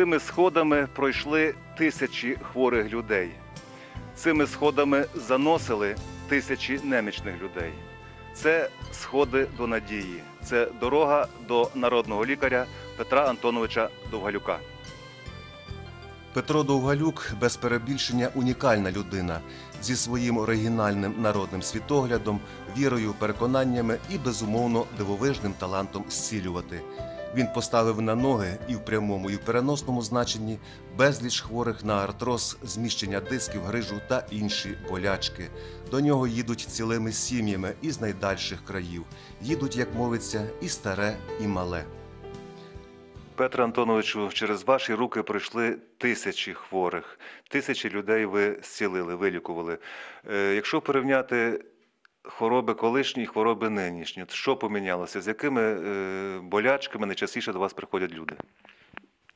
Цими сходами пройшли тисячі хворих людей. Цими сходами заносили тисячі немічних людей. Це сходи до надії, це дорога до народного лікаря Петра Антоновича Довгалюка. Петро Довгалюк без перебільшення унікальна людина зі своїм оригінальним народним світоглядом, вірою, переконаннями і безумовно дивовижним талантом зцілювати. Він поставив на ноги і в прямому, і в переносному значенні безліч хворих на артроз, зміщення дисків, грижу та інші болячки. До нього їдуть цілими сім'ями із найдальших країв. Їдуть, як мовиться, і старе, і мале. Петре Антоновичу, через ваші руки пройшли тисячі хворих, тисячі людей ви зцілили, вилікували. Е, Якщо порівняти хвороби колишні і хвороби нинішні, що помінялося? З якими е, болячками найчастіше до вас приходять люди?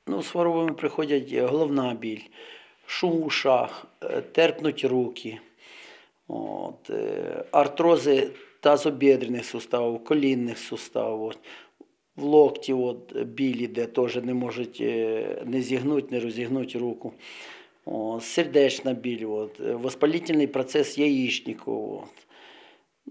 Ну, з хворобами приходять е, головна біль, шум в ушах, е, терпнуть руки, от, артрози тазобідрених суставів, колінних суставів, в локті от, біль іде, теж не можуть не зігнути, не розігнути руку. О, сердечна біль, от, воспалительний процес яєчнику. От.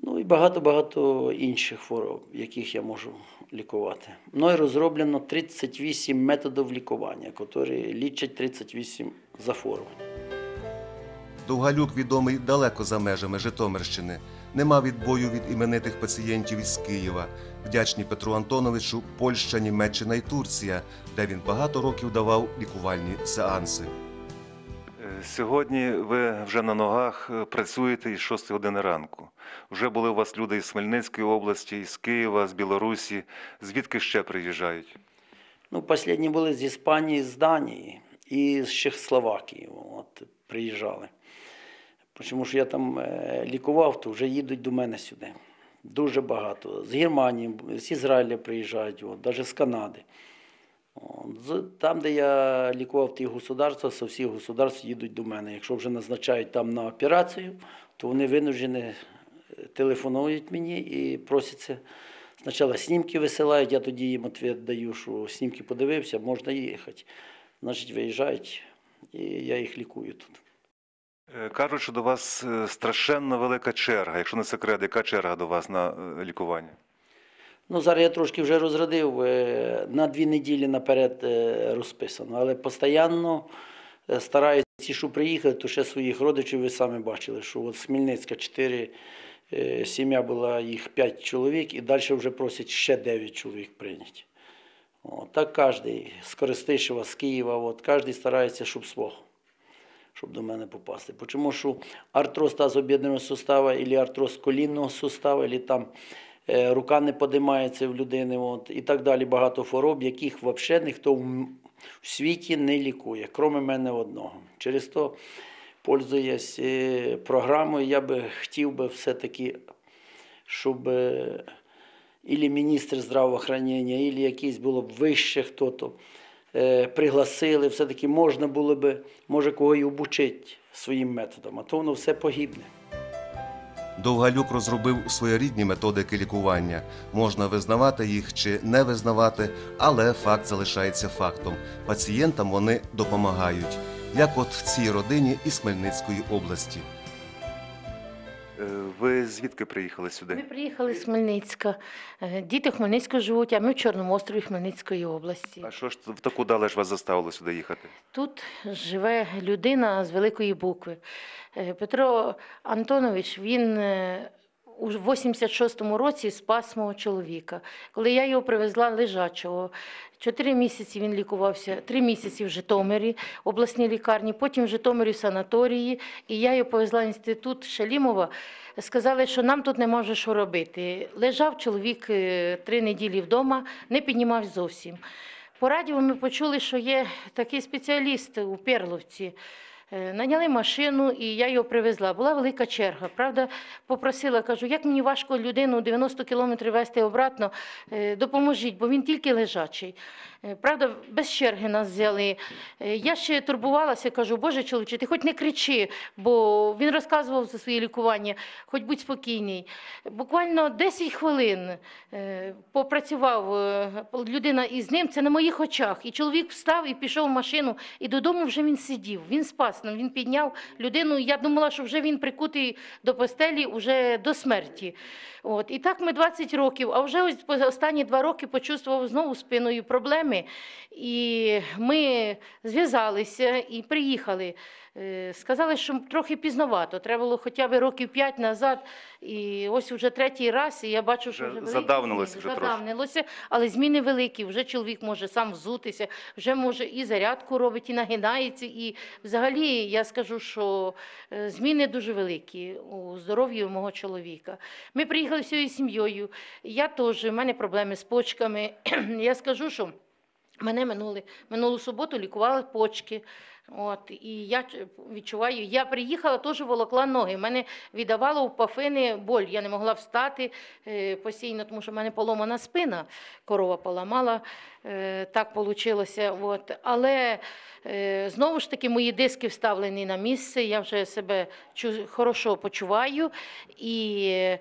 Ну і багато-багато інших хвороб, яких я можу лікувати. Мною розроблено 38 методів лікування, які лічать 38 захворювань. Довгалюк відомий далеко за межами Житомирщини. Нема відбою від іменитих пацієнтів із Києва. Вдячні Петру Антоновичу Польща, Німеччина і Турція, де він багато років давав лікувальні сеанси. Сьогодні ви вже на ногах е, працюєте із 6 години ранку. Вже були у вас люди із Хмельницької області, із Києва, з Білорусі. Звідки ще приїжджають? Ну, останні були з Іспанії, з Данії і з Чехословакії. От, приїжджали. Тому що я там е, лікував, то вже їдуть до мене сюди. Дуже багато. З Германії, з Ізраїля приїжджають, от, навіть з Канади. Там, де я лікував ті государства, з всіх государств їдуть до мене. Якщо вже назначають там на операцію, то вони винуждені е, телефонують мені і просяться. Спочатку знімки висилають, я тоді їм відповідь даю, що знімки подивився, можна їхати. Значить, виїжджають, і я їх лікую тут. Е, Кажуть, що до вас е, страшенно велика черга. Якщо не секрет, яка черга до вас на лікування? Ну, зараз я трошки вже розрадив, е, на дві неділі наперед е, розписано, але постійно е, стараються, ті, що приїхали, то ще своїх родичів ви самі бачили, що от з Хмельницька 4 сім'я була, їх 5 чоловік, і далі вже просять ще 9 чоловік прийняти. От, так кожен, з Коростишева, з Києва, от, кожен старається, щоб свого, щоб до мене попасти. Чому що артроз тазобідного сустава, або артроз колінного сустава, або там рука не подимається в людини, от, і так далі. Багато хвороб, яких взагалі ніхто в, світі не лікує, крім мене одного. Через то, пользуясь е, програмою, я би хотів би все-таки, щоб е, ілі міністр здравоохранення, ілі якийсь було б вище хто-то е, пригласили, все-таки можна було би, може, кого й обучити своїм методом, а то воно все погибне. Довгалюк розробив своєрідні методики лікування. Можна визнавати їх чи не визнавати, але факт залишається фактом. Пацієнтам вони допомагають, як от в цій родині із Хмельницької області. Е, Ви звідки приїхали сюди? Ми приїхали з Хмельницька. Е, Діти Хмельницького живуть, а ми в Чорному острові Хмельницької області. А що ж в таку далеч вас заставило сюди їхати? Тут живе людина з великої букви. Е, Петро Антонович, він у 86-му році спас мого чоловіка. Коли я його привезла лежачого, чотири місяці він лікувався, три місяці в Житомирі, в обласній лікарні, потім в Житомирі в санаторії, і я його повезла в інститут Шалімова. Сказали, що нам тут нема вже що робити. Лежав чоловік е, три неділі вдома, не піднімав зовсім. По радіо ми почули, що є такий спеціаліст у Перловці. Е, Наняли машину, і я його привезла. Була велика черга. Правда, попросила, кажу, як мені важко людину 90 кілометрів вести обратно, е, допоможіть, бо він тільки лежачий. Е, Правда, без черги нас взяли. Я ще турбувалася, кажу, Боже чоловіче, ти хоч не кричи, бо він розказував за своє лікування, хоч будь спокійний. Буквально 10 хвилин попрацював людина із ним, це на моїх очах. І чоловік встав і пішов в машину, і додому вже він сидів. Він спас нам, він підняв людину. Я думала, що вже він прикутий до постелі вже до смерті. От. І так ми 20 років, а вже ось останні два роки почувствував знову спиною проблеми. І ми зв'язалися і приїхали. Е, Сказали, що трохи пізновато. Треба було хоча б років п'ять назад. І ось вже третій раз, і я бачу, що Вже задавнилося вже задавнилося, але зміни великі. Вже чоловік може сам взутися, вже може і зарядку робить, і нагинається. І взагалі я скажу, що е, зміни дуже великі у здоров'ї мого чоловіка. Ми приїхали всією сім'єю. Я теж, в мене проблеми з почками. я скажу, що Мене минули минулу суботу лікували почки. От і я відчуваю, я приїхала, теж волокла ноги. Мене віддавало в пафини боль. Я не могла встати е, постійно, тому що в мене поломана спина, корова поламала. Е, так вийшло. От. Але е, знову ж таки мої диски вставлені на місце. Я вже себе хорошо почуваю і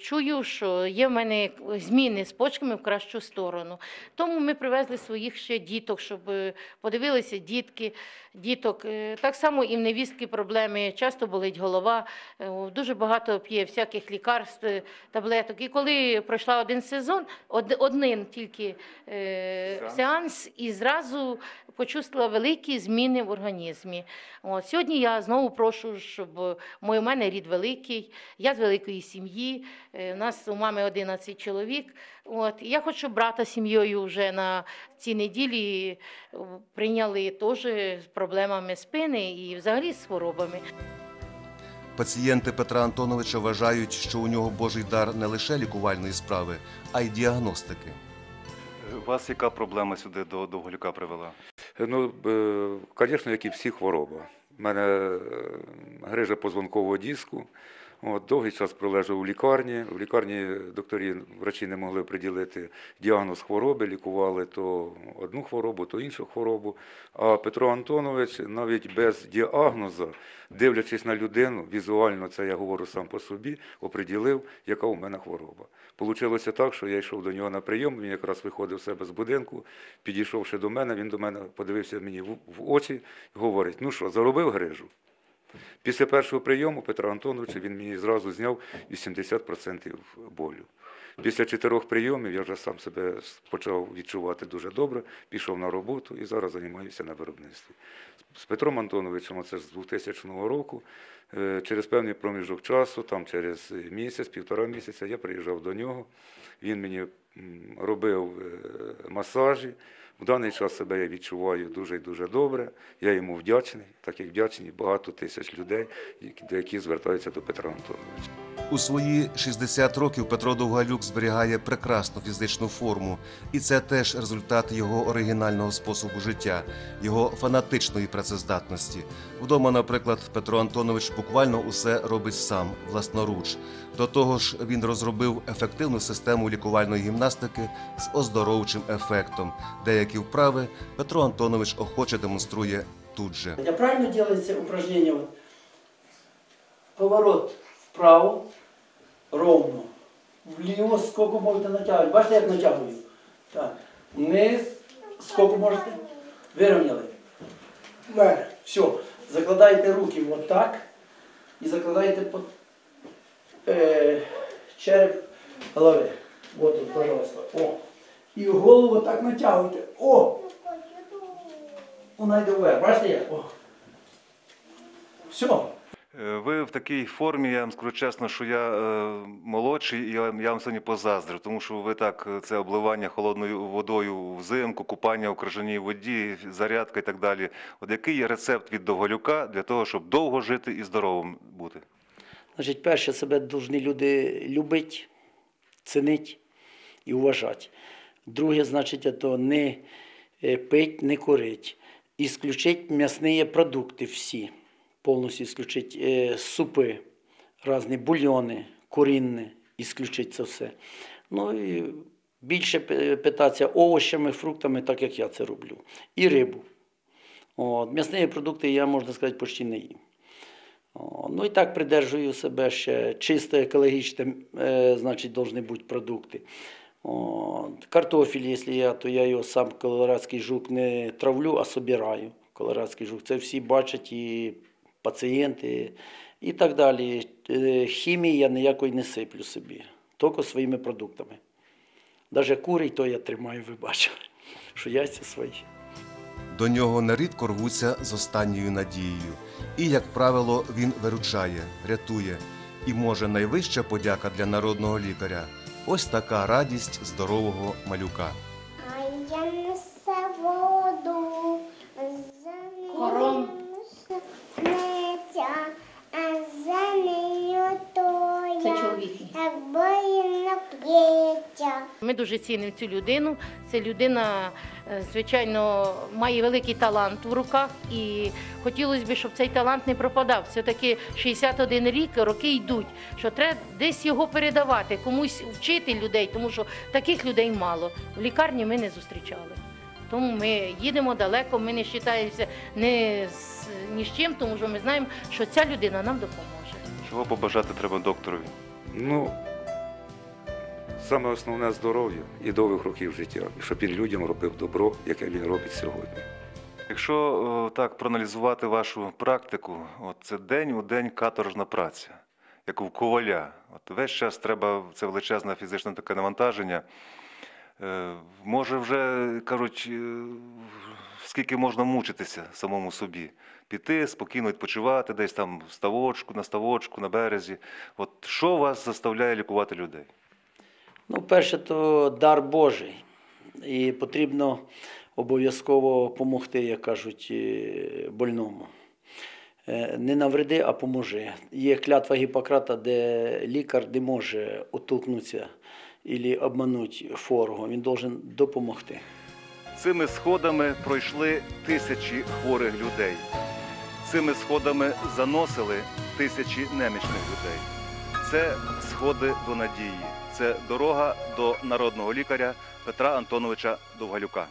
чую, що є в мене зміни з почками в кращу сторону. Тому ми привезли своїх ще діток, щоб подивилися дітки, діток. Е, Так само і в невістки проблеми. Часто болить голова, е, дуже багато п'є всяких лікарств, е, таблеток. І коли пройшла один сезон, один тільки Сеанс. і зразу почувствувала великі зміни в організмі. От, сьогодні я знову прошу, щоб мой- у мене рід великий, я з великої сім'ї, у нас у мами 11 чоловік. От, і я хочу, брата сім'єю вже на цій неділі прийняли теж з проблемами спини і взагалі з хворобами. Пацієнти Петра Антоновича вважають, що у нього Божий дар не лише лікувальної справи, а й діагностики. Вас яка проблема сюди до Довголюка привела? Ну, звісно, як і всі хвороби. У мене е, грижа позвонкового диску. От, довгий час пролежав у лікарні. В лікарні докторі, врачі не могли приділити діагноз хвороби, лікували то одну хворобу, то іншу хворобу. А Петро Антонович навіть без діагнозу, дивлячись на людину, візуально це я говорю сам по собі, оприділив, яка у мене хвороба. Получилося так, що я йшов до нього на прийом, він якраз виходив з себе з будинку, підійшовши до мене, він до мене подивився мені в, в очі і говорить: ну що, заробив грижу? Після першого прийому Петра Антоновича він мені зразу зняв 80% болю. Після чотирьох прийомів я вже сам себе почав відчувати дуже добре, пішов на роботу і зараз займаюся на виробництві. З Петром Антоновичем, це з 2000 року, е, через певний проміжок часу, там через місяць, півтора місяця, я приїжджав до нього. Він мені робив е, масажі. В даний час себе я відчуваю дуже і дуже добре. Я йому вдячний, так як вдячні багато тисяч людей, які- звертаються до Петра Антоновича. У свої 60 років Петро Довгалюк зберігає прекрасну фізичну форму, і це теж результат його оригінального способу життя, його фанатичної працездатності. Вдома, наприклад, Петро Антонович буквально усе робить сам, власноруч. До того ж, він розробив ефективну систему лікувальної гімнастики з оздоровчим ефектом. Деякі вправи Петро Антонович охоче демонструє тут же. Я правильно делается упражнение? Вот. Поворот вправо, ровно. Вліво сколько можете натягувати. Бачите, як натягую? Так. Вниз, сколько можете? Вирівняли. Все. Закладаєте руки вот так. І закладаєте под е, череп голови. Вот тут, пожалуйста. О. І голову так натягуйте. О! Вона йде вверх. Бачите як? О. Все. Е, Ви в такій формі, я вам скажу чесно, що я е, молодший, і я, вам сьогодні позаздрю, тому що ви так, е, це обливання холодною водою взимку, купання у крижаній воді, зарядка і так далі. От який є рецепт від Довголюка для того, щоб довго жити і здоровим бути? Значить, перше, себе повинні люди любити, цінити і вважати. Друге, значить, то не е, пить, не курить. Ісключити м'ясні продукти всі. Повністю ісключити е, супи, різні бульйони, курінне, ісключити це все. Ну і більше питатися овочами, фруктами, так як я це роблю. І рибу. От, м'ясні продукти я, можна сказати, почти не їм. Ну і так придержую себе ще чисто екологічне, е, значить, повинні бути продукти. От, картофель, якщо я, то я його сам колорадський жук не травлю, а собираю. Колорадський жук. Це всі бачать і пацієнти, і так далі. Е, Хімії я ніякої не сиплю собі, тільки своїми продуктами. Навіть курей то я тримаю, ви бачили, що яйця свої. До нього нерідко рвуться з останньою надією. І, як правило, він виручає, рятує. І може найвища подяка для народного лікаря ось така радість здорового малюка. А я несе воду, Кором. Ми дуже цінимо цю людину. Це людина, е, звичайно, має великий талант в руках, і хотілося б, щоб цей талант не пропадав. Все-таки 61 рік, роки йдуть. Що треба десь його передавати, комусь вчити людей, тому що таких людей мало. В лікарні ми не зустрічали. Тому ми їдемо далеко, ми не вважаємося ні з, ні з чим, тому що ми знаємо, що ця людина нам допоможе. Чого побажати треба докторові? Ну, саме основне здоров'я і довгих років життя, щоб він людям робив добро, яке він робить сьогодні. Якщо о, так проаналізувати вашу практику, от це день у день каторжна праця, як у коваля. От весь час треба це величезне фізичне таке навантаження. Е, може, вже кажуть, е, скільки можна мучитися самому собі, піти, спокійно відпочивати, десь там в ставочку, на ставочку, на березі. От що вас заставляє лікувати людей? Ну, перше, то дар Божий. І потрібно обов'язково допомогти, як кажуть, е, больному. Е, Не навреди, а поможи. Є клятва Гіппократа, де лікар не може отолкнутися або обманути хворого. Він має допомогти. Цими сходами пройшли тисячі хворих людей. Цими сходами заносили тисячі немічних людей. Це сходи до надії. Це дорога до народного лікаря Петра Антоновича Довгалюка.